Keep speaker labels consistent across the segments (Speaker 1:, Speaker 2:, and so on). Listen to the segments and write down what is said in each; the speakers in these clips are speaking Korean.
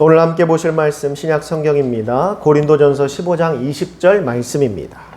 Speaker 1: 오늘 함께 보실 말씀 신약 성경입니다. 고린도전서 15장 20절 말씀입니다.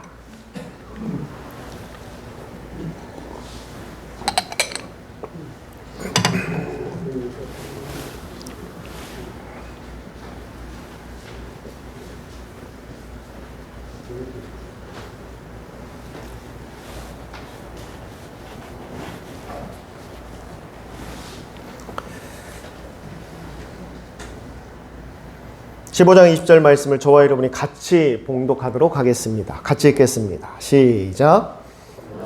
Speaker 1: (15장 20절) 말씀을 저와 여러분이 같이 봉독하도록 하겠습니다. 같이 읽겠습니다. 시작.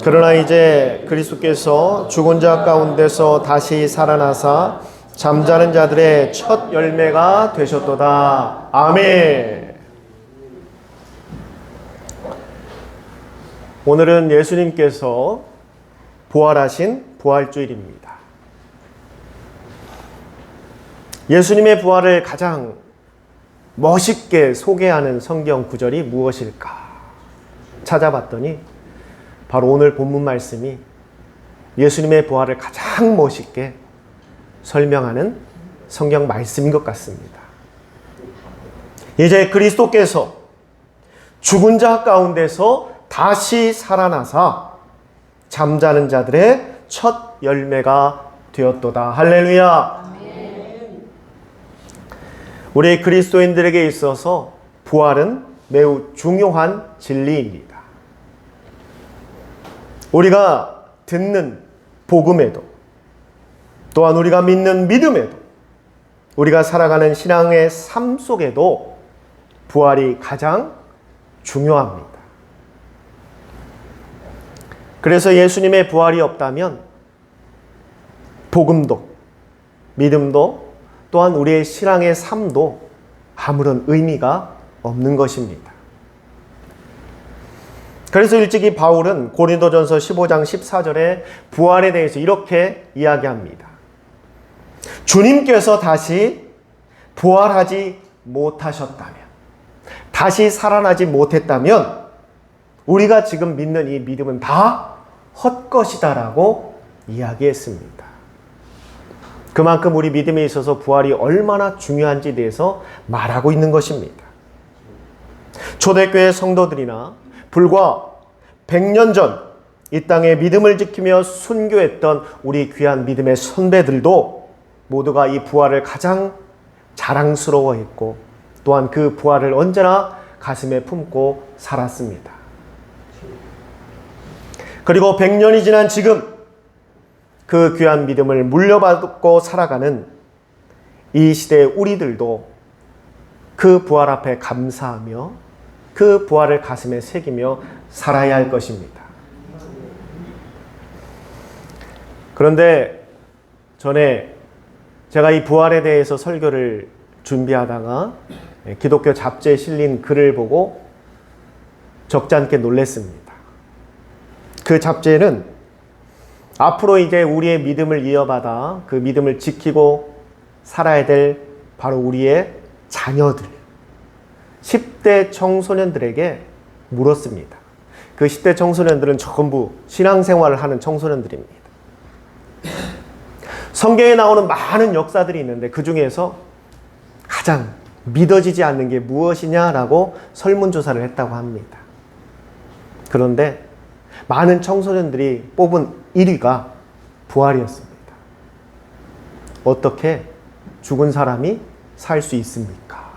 Speaker 1: 그러나 이제 그리스도께서 죽은 자 가운데서 다시 살아나사 잠자는 자들의 첫 열매가 되셨도다. 아멘. 오늘은 예수님께서 부활하신 부활주일입니다. 예수님의 부활을 가장 멋있게 소개하는 성경 구절이 무엇일까 찾아봤더니 바로 오늘 본문 말씀이 예수님의 부활을 가장 멋있게 설명하는 성경 말씀인 것 같습니다. 이제 그리스도께서 죽은 자 가운데서 다시 살아나사 잠자는 자들의 첫 열매가 되었도다. 할렐루야. 우리 그리스도인들에게 있어서 부활은 매우 중요한 진리입니다. 우리가 듣는 복음에도 또한 우리가 믿는 믿음에도 우리가 살아가는 신앙의 삶 속에도 부활이 가장 중요합니다. 그래서 예수님의 부활이 없다면 복음도 믿음도 또한 우리의 신앙의 삶도 아무런 의미가 없는 것입니다. 그래서 일찍이 바울은 고린도전서 15장 14절에 부활에 대해서 이렇게 이야기합니다. 주님께서 다시 부활하지 못하셨다면, 다시 살아나지 못했다면, 우리가 지금 믿는 이 믿음은 다 헛것이다라고 이야기했습니다. 그만큼 우리 믿음에 있어서 부활이 얼마나 중요한지 대해서 말하고 있는 것입니다. 초대교회 성도들이나 불과 100년 전 이 땅에 믿음을 지키며 순교했던 우리 귀한 믿음의 선배들도 모두가 이 부활을 가장 자랑스러워했고 또한 그 부활을 언제나 가슴에 품고 살았습니다. 그리고 100년이 지난 지금 그 귀한 믿음을 물려받고 살아가는 이 시대의 우리들도 그 부활 앞에 감사하며 그 부활을 가슴에 새기며 살아야 할 것입니다. 그런데 전에 제가 이 부활에 대해서 설교를 준비하다가 기독교 잡지에 실린 글을 보고 적잖게 놀랐습니다. 그 잡지에는 앞으로 이제 우리의 믿음을 이어받아 그 믿음을 지키고 살아야 될 바로 우리의 자녀들, 10대 청소년들에게 물었습니다. 그 10대 청소년들은 전부 신앙생활을 하는 청소년들입니다. 성경에 나오는 많은 역사들이 있는데 그 중에서 가장 믿어지지 않는 게 무엇이냐라고 설문조사를 했다고 합니다. 그런데 많은 청소년들이 뽑은 1위가 부활이었습니다. 어떻게 죽은 사람이 살 수 있습니까?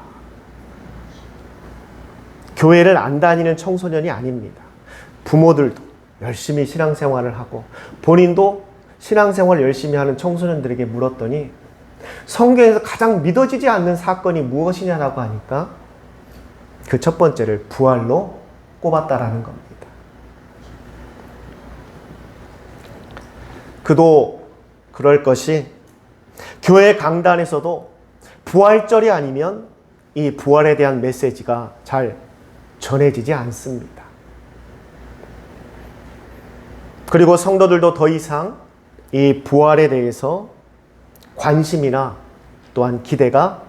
Speaker 1: 교회를 안 다니는 청소년이 아닙니다. 부모들도 열심히 신앙생활을 하고 본인도 신앙생활 열심히 하는 청소년들에게 물었더니 성경에서 가장 믿어지지 않는 사건이 무엇이냐라고 하니까 그 첫 번째를 부활로 꼽았다라는 겁니다. 그도 그럴 것이 교회 강단에서도 부활절이 아니면 이 부활에 대한 메시지가 잘 전해지지 않습니다. 그리고 성도들도 더 이상 이 부활에 대해서 관심이나 또한 기대가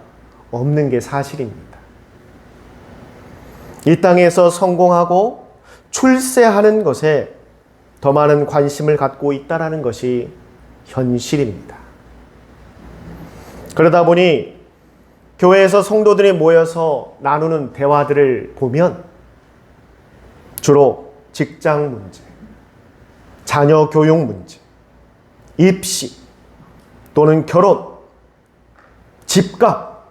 Speaker 1: 없는 게 사실입니다. 이 땅에서 성공하고 출세하는 것에 더 많은 관심을 갖고 있다라는 것이 현실입니다. 그러다 보니 교회에서 성도들이 모여서 나누는 대화들을 보면 주로 직장 문제, 자녀 교육 문제, 입시 또는 결혼, 집값,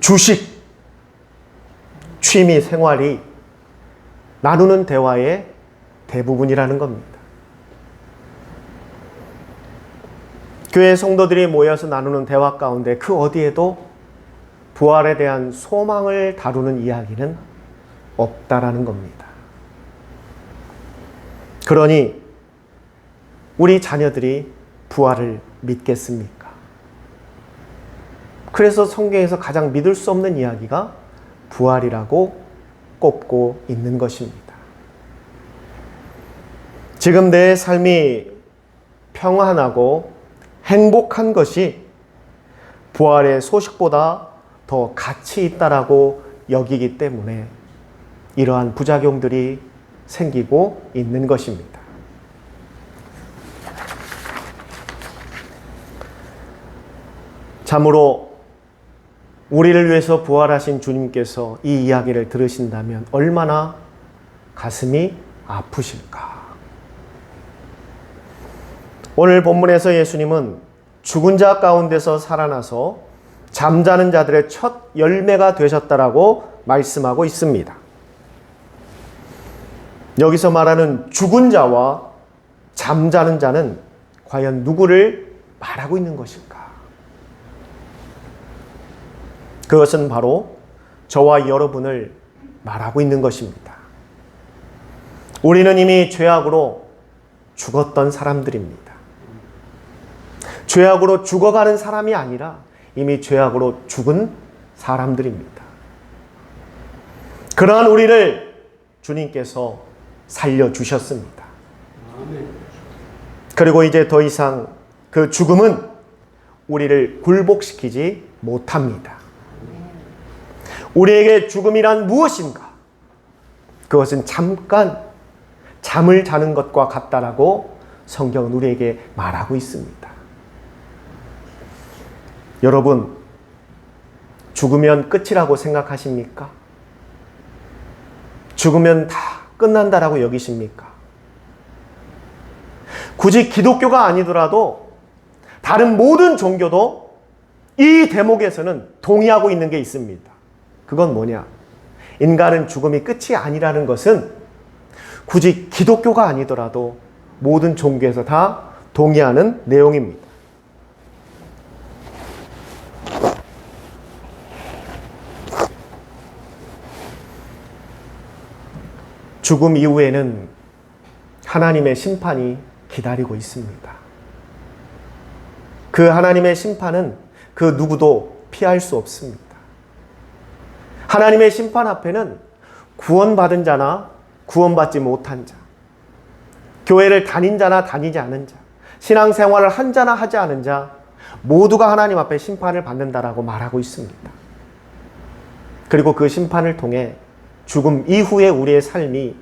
Speaker 1: 주식, 취미 생활이 나누는 대화의 대부분이라는 겁니다. 교회 성도들이 모여서 나누는 대화 가운데 그 어디에도 부활에 대한 소망을 다루는 이야기는 없다라는 겁니다. 그러니 우리 자녀들이 부활을 믿겠습니까? 그래서 성경에서 가장 믿을 수 없는 이야기가 부활이라고 꼽고 있는 것입니다. 지금 내 삶이 평안하고 행복한 것이 부활의 소식보다 더 가치 있다라고 여기기 때문에 이러한 부작용들이 생기고 있는 것입니다. 참으로 우리를 위해서 부활하신 주님께서 이 이야기를 들으신다면 얼마나 가슴이 아프실까? 오늘 본문에서 예수님은 죽은 자 가운데서 살아나서 잠자는 자들의 첫 열매가 되셨다라고 말씀하고 있습니다. 여기서 말하는 죽은 자와 잠자는 자는 과연 누구를 말하고 있는 것일까? 그것은 바로 저와 여러분을 말하고 있는 것입니다. 우리는 이미 죄악으로 죽었던 사람들입니다. 죄악으로 죽어가는 사람이 아니라 이미 죄악으로 죽은 사람들입니다. 그러한 우리를 주님께서 살려주셨습니다. 그리고 이제 더 이상 그 죽음은 우리를 굴복시키지 못합니다. 우리에게 죽음이란 무엇인가? 그것은 잠깐 잠을 자는 것과 같다라고 성경은 우리에게 말하고 있습니다. 여러분, 죽으면 끝이라고 생각하십니까? 죽으면 다 끝난다라고 여기십니까? 굳이 기독교가 아니더라도 다른 모든 종교도 이 대목에서는 동의하고 있는 게 있습니다. 그건 뭐냐? 인간은 죽음이 끝이 아니라는 것은 굳이 기독교가 아니더라도 모든 종교에서 다 동의하는 내용입니다. 죽음 이후에는 하나님의 심판이 기다리고 있습니다. 그 하나님의 심판은 그 누구도 피할 수 없습니다. 하나님의 심판 앞에는 구원받은 자나 구원받지 못한 자, 교회를 다닌 자나 다니지 않은 자, 신앙생활을 한 자나 하지 않은 자, 모두가 하나님 앞에 심판을 받는다라고 말하고 있습니다. 그리고 그 심판을 통해 죽음 이후에 우리의 삶이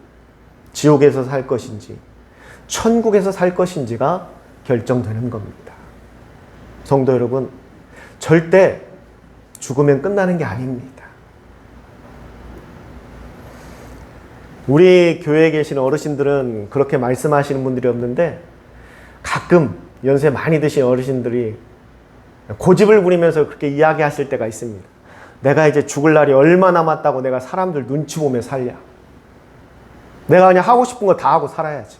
Speaker 1: 지옥에서 살 것인지, 천국에서 살 것인지가 결정되는 겁니다. 성도 여러분, 절대 죽으면 끝나는 게 아닙니다. 우리 교회에 계신 어르신들은 그렇게 말씀하시는 분들이 없는데 가끔 연세 많이 드신 어르신들이 고집을 부리면서 그렇게 이야기하실 때가 있습니다. 내가 이제 죽을 날이 얼마 남았다고 내가 사람들 눈치 보며 살냐. 내가 그냥 하고 싶은 거 다 하고 살아야지.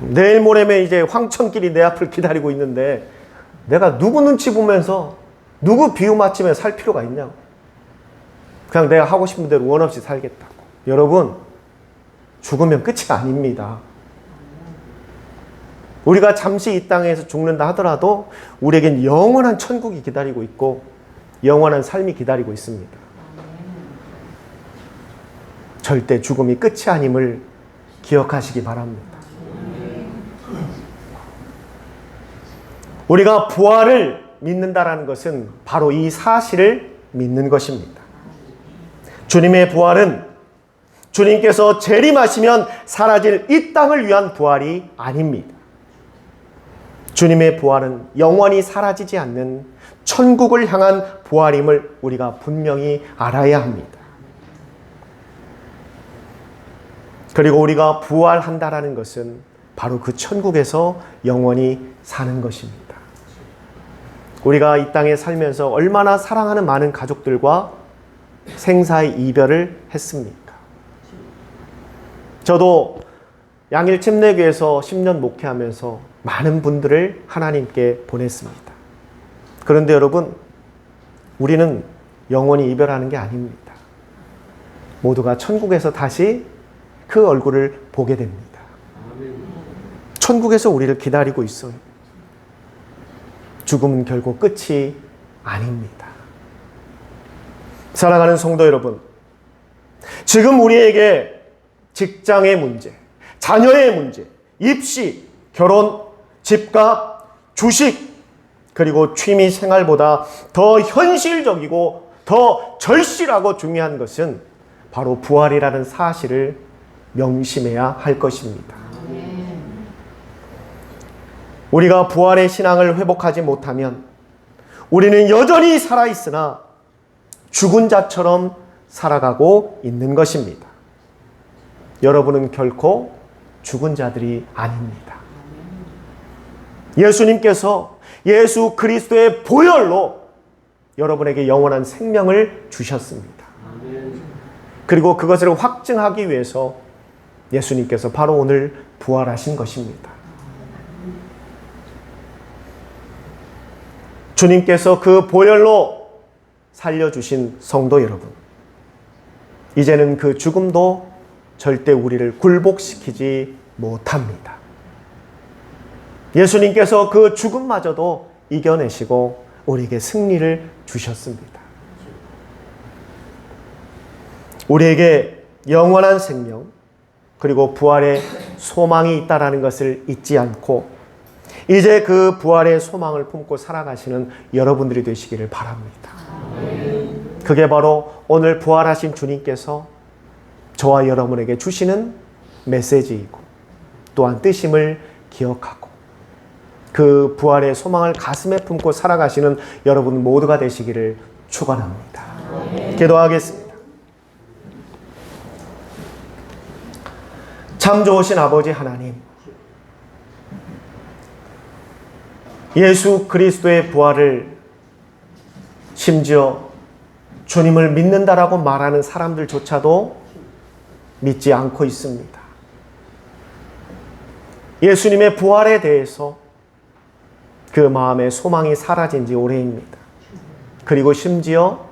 Speaker 1: 내일 모레면 이제 황천길이 내 앞을 기다리고 있는데 내가 누구 눈치 보면서 누구 비유 맞추며 살 필요가 있냐고. 그냥 내가 하고 싶은 대로 원 없이 살겠다고. 여러분, 죽으면 끝이 아닙니다. 우리가 잠시 이 땅에서 죽는다 하더라도 우리에겐 영원한 천국이 기다리고 있고 영원한 삶이 기다리고 있습니다. 절대 죽음이 끝이 아님을 기억하시기 바랍니다. 우리가 부활을 믿는다라는 것은 바로 이 사실을 믿는 것입니다. 주님의 부활은 주님께서 재림하시면 사라질 이 땅을 위한 부활이 아닙니다. 주님의 부활은 영원히 사라지지 않는 천국을 향한 부활임을 우리가 분명히 알아야 합니다. 그리고 우리가 부활한다라는 것은 바로 그 천국에서 영원히 사는 것입니다. 우리가 이 땅에 살면서 얼마나 사랑하는 많은 가족들과 생사의 이별을 했습니까? 저도 양일 침례교에서 10년 목회하면서 많은 분들을 하나님께 보냈습니다. 그런데 여러분, 우리는 영원히 이별하는 게 아닙니다. 모두가 천국에서 다시 그 얼굴을 보게 됩니다. 천국에서 우리를 기다리고 있어요. 죽음은 결국 끝이 아닙니다. 사랑하는 성도 여러분, 지금 우리에게 직장의 문제, 자녀의 문제, 입시, 결혼, 집값, 주식, 그리고 취미 생활보다 더 현실적이고 더 절실하고 중요한 것은 바로 부활이라는 사실을 명심해야 할 것입니다. 우리가 부활의 신앙을 회복하지 못하면 우리는 여전히 살아있으나 죽은 자처럼 살아가고 있는 것입니다. 여러분은 결코 죽은 자들이 아닙니다. 예수님께서 예수 그리스도의 보혈로 여러분에게 영원한 생명을 주셨습니다. 그리고 그것을 확증하기 위해서 예수님께서 바로 오늘 부활하신 것입니다. 주님께서 그 보혈로 살려주신 성도 여러분. 이제는 그 죽음도 절대 우리를 굴복시키지 못합니다. 예수님께서 그 죽음마저도 이겨내시고 우리에게 승리를 주셨습니다. 우리에게 영원한 생명 그리고 부활의 소망이 있다라는 것을 잊지 않고 이제 그 부활의 소망을 품고 살아가시는 여러분들이 되시기를 바랍니다. 그게 바로 오늘 부활하신 주님께서 저와 여러분에게 주시는 메시지이고 또한 뜻임을 기억하고 그 부활의 소망을 가슴에 품고 살아가시는 여러분 모두가 되시기를 축원합니다. 기도하겠습니다. 참 좋으신 아버지 하나님 예수 그리스도의 부활을 심지어 주님을 믿는다라고 말하는 사람들조차도 믿지 않고 있습니다. 예수님의 부활에 대해서 그 마음의 소망이 사라진 지 오래입니다. 그리고 심지어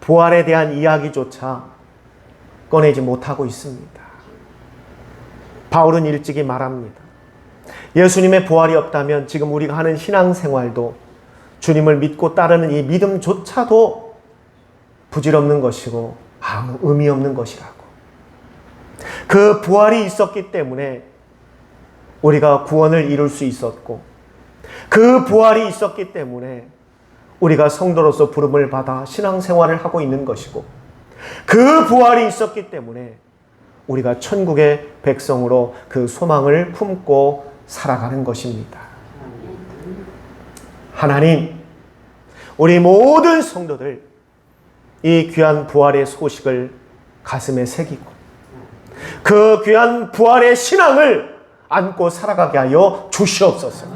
Speaker 1: 부활에 대한 이야기조차 꺼내지 못하고 있습니다. 바울은 일찍이 말합니다. 예수님의 부활이 없다면 지금 우리가 하는 신앙생활도 주님을 믿고 따르는 이 믿음조차도 부질없는 것이고 아무 의미 없는 것이라고. 그 부활이 있었기 때문에 우리가 구원을 이룰 수 있었고 그 부활이 있었기 때문에 우리가 성도로서 부름을 받아 신앙생활을 하고 있는 것이고 그 부활이 있었기 때문에 우리가 천국의 백성으로 그 소망을 품고 살아가는 것입니다. 하나님, 우리 모든 성도들 이 귀한 부활의 소식을 가슴에 새기고 그 귀한 부활의 신앙을 안고 살아가게 하여 주시옵소서.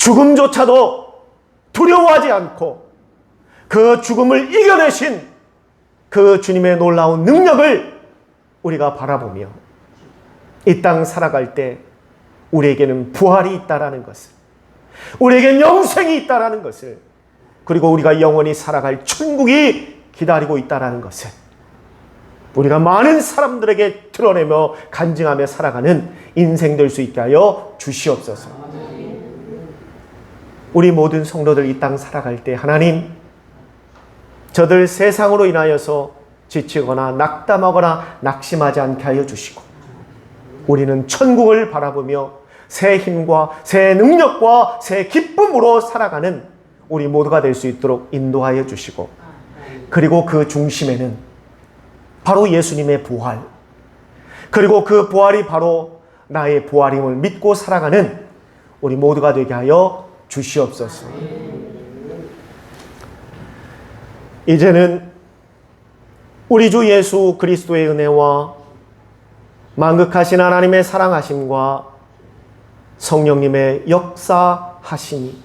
Speaker 1: 죽음조차도 두려워하지 않고 그 죽음을 이겨내신 그 주님의 놀라운 능력을 우리가 바라보며 이 땅 살아갈 때 우리에게는 부활이 있다라는 것을 우리에겐 영생이 있다라는 것을 그리고 우리가 영원히 살아갈 천국이 기다리고 있다라는 것을 우리가 많은 사람들에게 드러내며 간증하며 살아가는 인생 될 수 있게 하여 주시옵소서. 우리 모든 성도들 이 땅 살아갈 때 하나님 저들 세상으로 인하여서 지치거나 낙담하거나 낙심하지 않게 하여 주시고 우리는 천국을 바라보며 새 힘과 새 능력과 새 기쁨으로 살아가는 우리 모두가 될 수 있도록 인도하여 주시고 그리고 그 중심에는 바로 예수님의 부활 그리고 그 부활이 바로 나의 부활임을 믿고 살아가는 우리 모두가 되게 하여 주시옵소서. 이제는 우리 주 예수 그리스도의 은혜와 만극하신 하나님의 사랑하심과 성령님의 역사하심이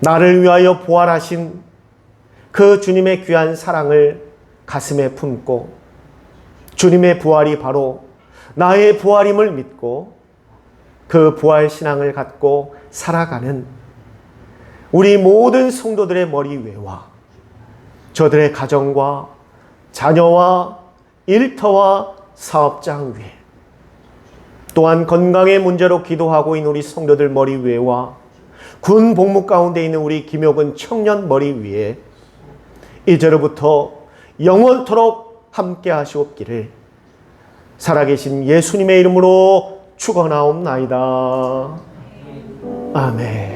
Speaker 1: 나를 위하여 부활하신 그 주님의 귀한 사랑을 가슴에 품고 주님의 부활이 바로 나의 부활임을 믿고 그 부활 신앙을 갖고 살아가는 우리 모든 성도들의 머리 위와 저들의 가정과 자녀와 일터와 사업장 위에 또한 건강의 문제로 기도하고 있는 우리 성도들 머리 위에와 군 복무 가운데 있는 우리 김효근 청년 머리 위에 이제로부터 영원토록 함께 하시옵기를 살아계신 예수님의 이름으로 축원하옵나이다. 아멘.